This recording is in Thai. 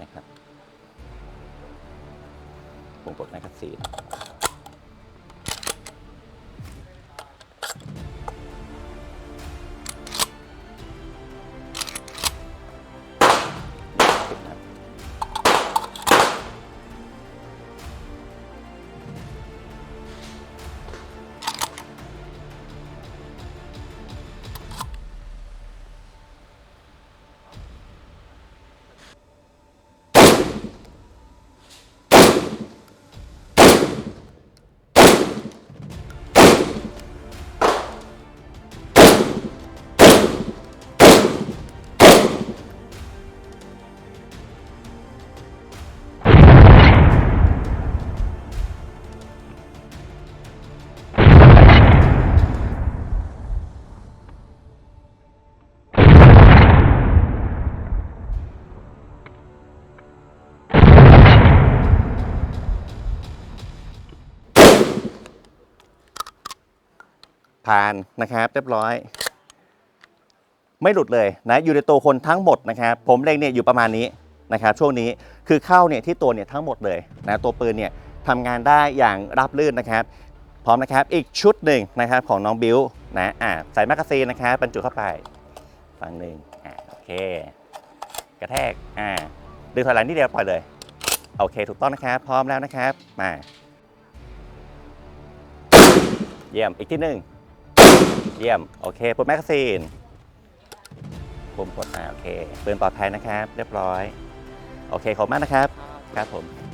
นะครับผมกดแมกกาซีน ผ่านนะครับเรียบร้อย ไม่หลุดเลยนะอยู่ในตัวคนทั้งหมดนะครับ ผมเล็งเนี่ยอยู่ประมาณนี้นะครับ ช่วงนี้คือเข้าเนี่ยที่ตัวเนี่ยทั้งหมดเลยนะตัวปืนเนี่ยทำงานได้อย่างราบรื่นนะครับ พร้อมนะครับอีกชุดหนึ่งนะครับของน้องบิวนะอ่าใส่แมกกาซีนนะครับบรรจุเข้าไปฝั่งหนึ่งอ่าโอเค กระแทกอ่าดึงถอยหลังนิดเดียวปล่อยเลยโอเค ถูกต้องนะครับ พร้อมแล้วนะครับ มา เยี่ยม อีกที่หนึ่ง เยี่ยม โอเคปุ่มแมกกาซีนปุ่มกดอ่าโอเคปืนปลอดภัยนะครับ เรียบร้อย โอเคขอบคุณมากนะครับ ครับผม